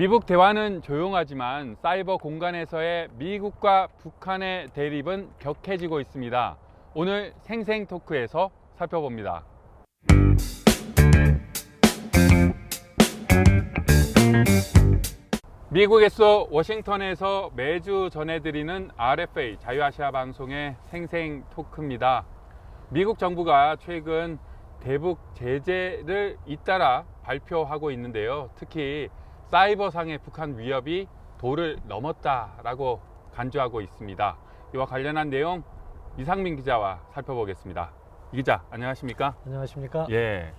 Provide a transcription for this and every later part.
미국 대화는 조용하지만 사이버 공간에서의 미국과 북한의 대립은 격해지고 있습니다. 오늘 생생 토크에서 살펴봅니다. 미국에서 워싱턴에서 매주 전해드리는 RFA 자유아시아 방송의 생생 토크입니다. 미국 정부가 최근 대북 제재를 잇따라 발표하고 있는데요. 특히 사이버상의 북한 위협이 도를 넘었다라고 간주하고 있습니다. 이와 관련한 내용 이상민 기자와 살펴보겠습니다. 이 기자, 안녕하십니까? 안녕하십니까? 예.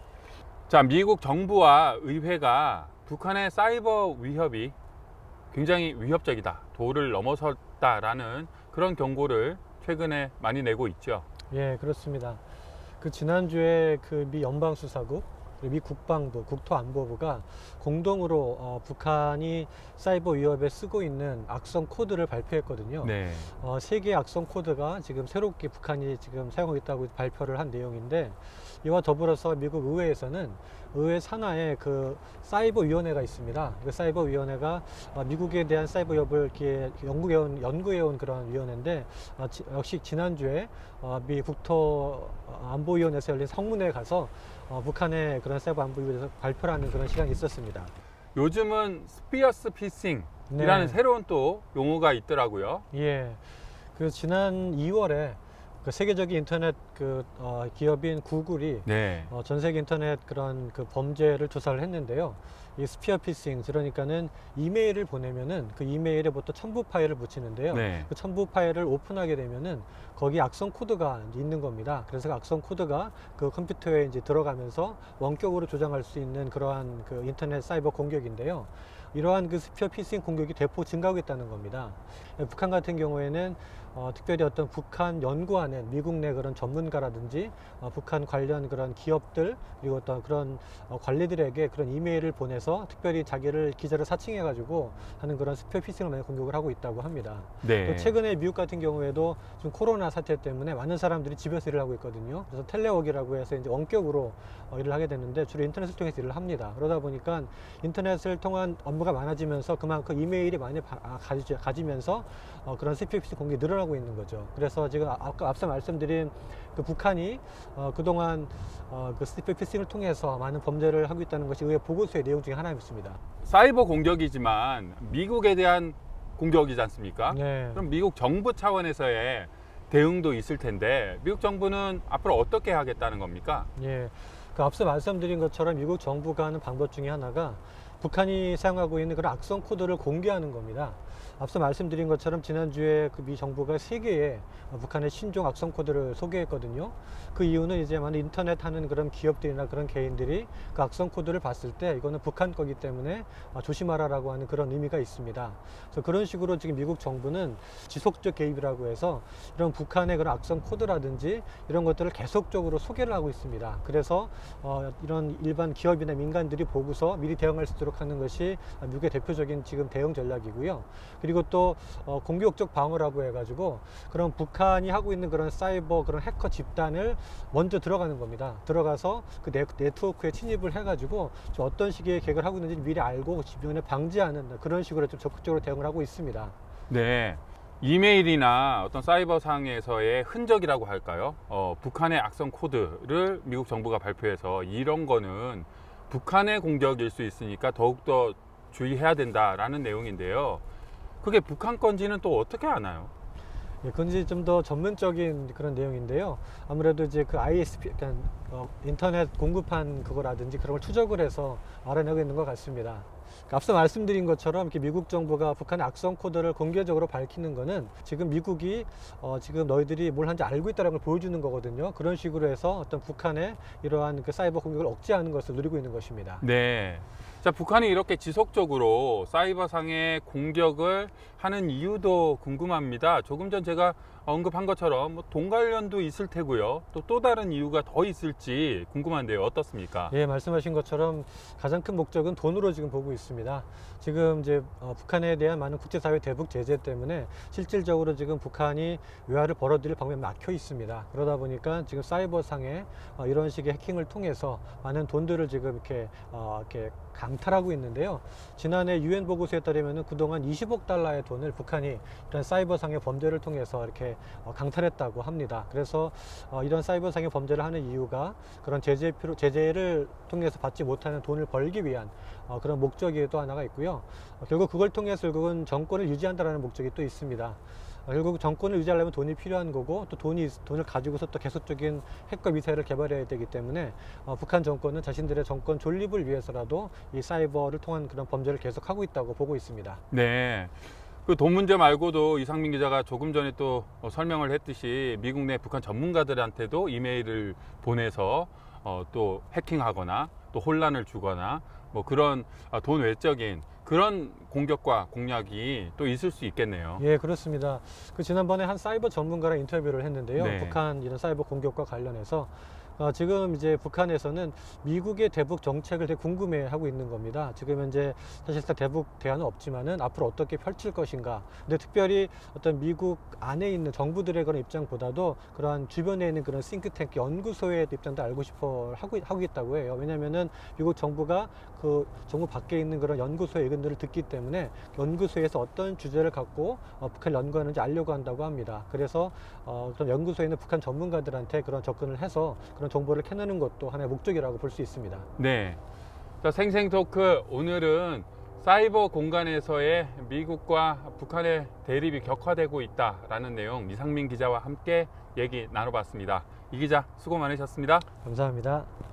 자, 미국 정부와 의회가 북한의 사이버 위협이 굉장히 위협적이다. 도를 넘어섰다라는 그런 경고를 최근에 많이 내고 있죠. 예, 그렇습니다. 그 지난주에 그 미 연방수사국 미 국방부, 국토안보부가 공동으로 어, 북한이 사이버 위협에 쓰고 있는 악성 코드를 발표했거든요. 네. 어, 세 개의 악성 코드가 지금 새롭게 북한이 지금 사용하고 있다고 발표를 한 내용인데 이와 더불어서 미국 의회에서는 의회 산하에 그 사이버 위원회가 있습니다. 그 사이버 위원회가 어, 미국에 대한 사이버 위협을 이렇게 연구해온 연구해온 그런 위원회인데 어, 지- 역시 지난주에 어, 미 국토 안보위원회에서 열린 성문회에 가서 어, 북한의 그런 사이버 안보 위협에 대해서 발표를 하는 그런 시간이 있었습니다. 요즘은 스피어스 피싱이라는 네. 새로운 또 용어가 있더라고요. 예. 그 지난 2월에 그 세계적인 인터넷 그 어, 기업인 구글이 네. 어, 전 세계 인터넷 그런 그 범죄를 조사를 했는데요. 이 스피어 피싱 그러니까는 이메일을 보내면은 그 이메일에 보통 첨부 파일을 붙이는데요. 네. 그 첨부 파일을 오픈하게 되면은 거기 악성 코드가 있는 겁니다. 그래서 그 악성 코드가 그 컴퓨터에 이제 들어가면서 원격으로 조장할 수 있는 그러한 그 인터넷 사이버 공격인데요. 이러한 그 스피어 피싱 공격이 대폭 증가하고 있다는 겁니다. 북한 같은 경우에는 어, 특별히 어떤 북한 연구하는 미국 내 그런 전문 가라든지 어, 북한 관련 그런 기업들 그리고 어떤 그런 어, 관리들에게 그런 이메일을 보내서 특별히 자기를 기자를 사칭해 가지고 하는 그런 스피어 피싱을 많이 공격을 하고 있다고 합니다. 네. 또 최근에 미국 같은 경우에도 지금 코로나 사태 때문에 많은 사람들이 집에서 일을 하고 있거든요. 그래서 텔레워크라고 해서 이제 원격으로 어, 일을 하게 되는데 주로 인터넷을 통해서 일을 합니다. 그러다 보니까 인터넷을 통한 업무가 많아지면서 그만큼 이메일이 많이 바- 아, 가지, 어, 그런 CPX 공격이 늘어나고 있는 거죠. 그래서 지금 아- 아까 앞서 말씀드린 그 북한이 어, 그동안 어, 그 CPX를 통해서 많은 범죄를 하고 있다는 것이 의회 보고서의 내용 중에 하나였습니다. 사이버 공격이지만 미국에 대한 공격이지 않습니까? 네. 그럼 미국 정부 차원에서의 대응도 있을 텐데 미국 정부는 앞으로 어떻게 하겠다는 겁니까? 예. 그 앞서 말씀드린 것처럼 미국 정부가 하는 방법 중에 하나가 북한이 사용하고 있는 그런 악성 코드를 공개하는 겁니다. 앞서 말씀드린 것처럼 지난주에 그 미 정부가 세 개의 어, 북한의 신종 악성 코드를 소개했거든요. 그 이유는 이제 만약 인터넷 하는 그런 기업들이나 그런 개인들이 그 악성 코드를 봤을 때 이거는 북한 거기 때문에 아, 조심하라라고 하는 그런 의미가 있습니다. 그래서 그런 식으로 지금 미국 정부는 지속적 개입이라고 해서 이런 북한의 그런 악성 코드라든지 이런 것들을 계속적으로 소개를 하고 있습니다. 그래서 어, 이런 일반 기업이나 민간들이 보고서 미리 대응할 수 있도록 하는 것이 미국의 대표적인 지금 대응 전략이고요. 그리고 또 어, 공격적 방어라고 해가지고 그런 북한이 하고 있는 그런 사이버 그런 해커 집단을 먼저 들어가는 겁니다. 들어가서 그 네, 네트워크에 침입을 해가지고 좀 어떤 식의 계획을 하고 있는지 미리 알고 주변에 방지하는 그런 식으로 좀 적극적으로 대응을 하고 있습니다. 네. 이메일이나 어떤 사이버상에서의 흔적이라고 할까요? 어, 북한의 악성 코드를 미국 정부가 발표해서 이런 거는 북한의 공격일 수 있으니까 더욱더 주의해야 된다라는 내용인데요. 그게 북한 건지는 또 어떻게 아나요? 예, 그건 이제 좀더 전문적인 그런 내용인데요. 아무래도 이제 그 ISP, 그러니까 어, 인터넷 공급한 그거라든지 그런 걸 추적을 해서 알아내고 있는 것 같습니다. 앞서 말씀드린 것처럼 이렇게 미국 정부가 북한의 악성 코드를 공개적으로 밝히는 거는 지금 미국이 어, 지금 너희들이 뭘 하는지 알고 있다는 걸 보여주는 거거든요. 그런 식으로 해서 어떤 북한의 이러한 그 사이버 공격을 억제하는 것을 누리고 있는 것입니다. 네. 자, 북한이 이렇게 지속적으로 사이버상의 공격을 하는 이유도 궁금합니다. 조금 전 제가 언급한 것처럼 뭐 돈 관련도 있을 테고요. 또 또 다른 이유가 더 있을지 궁금한데요. 어떻습니까? 예, 말씀하신 것처럼 가장 큰 목적은 돈으로 지금 보고 있습니다. 지금 이제 어, 북한에 대한 많은 국제사회 대북 제재 때문에 실질적으로 지금 북한이 외화를 벌어들일 방법이 막혀 있습니다. 그러다 보니까 지금 사이버상에 어, 이런 식의 해킹을 통해서 많은 돈들을 지금 이렇게 어, 이렇게 강탈하고 있는데요. 지난해 유엔 보고서에 따르면 그동안 20억 달러의 돈을 북한이 이런 사이버상의 범죄를 통해서 이렇게 어, 강탈했다고 합니다. 그래서 어, 이런 사이버상의 범죄를 하는 이유가 그런 제재 필요, 제재를 통해서 받지 못하는 돈을 벌기 위한 어, 그런 목적이 또 하나가 있고요. 어, 결국 그걸 통해서 결국은 정권을 유지한다라는 목적이 또 있습니다. 어, 결국 정권을 유지하려면 돈이 필요한 거고 또 돈이 있- 돈을 가지고서 또 계속적인 핵과 미사일을 개발해야 되기 때문에 어, 북한 정권은 자신들의 정권 존립을 위해서라도 이 사이버를 통한 그런 범죄를 계속하고 있다고 보고 있습니다. 네. 그 돈 문제 말고도 이상민 기자가 조금 전에 또 어, 설명을 했듯이 미국 내 북한 전문가들한테도 이메일을 보내서 어, 또 해킹하거나 또 혼란을 주거나 뭐 그런 아, 돈 외적인 그런 공격과 공략이 또 있을 수 있겠네요. 예, 그렇습니다. 그 지난번에 한 사이버 전문가랑 인터뷰를 했는데요. 네. 북한 이런 사이버 공격과 관련해서 어, 지금 이제 북한에서는 미국의 대북 정책을 되게 궁금해하고 있는 겁니다. 지금 현재 사실상 대북 대안은 없지만은 앞으로 어떻게 펼칠 것인가. 근데 특별히 어떤 미국 안에 있는 정부들의 그런 입장보다도 그러한 주변에 있는 그런 싱크탱크 연구소의 입장도 알고 싶어 하고 하고 있다고 해요. 왜냐하면은 미국 정부가 그 정부 밖에 있는 그런 연구소의 의견들을 듣기 때문에 연구소에서 어떤 주제를 갖고 어, 북한을 연구하는지 알려고 한다고 합니다. 그래서 어, 그런 연구소에 있는 북한 전문가들한테 그런 접근을 해서 그런 정보를 캐내는 것도 하나의 목적이라고 볼 수 있습니다. 네. 자, 생생 토크 오늘은 사이버 공간에서의 미국과 북한의 대립이 격화되고 있다라는 내용 이상민 기자와 함께 얘기 나눠봤습니다. 이 기자 수고 많으셨습니다. 감사합니다.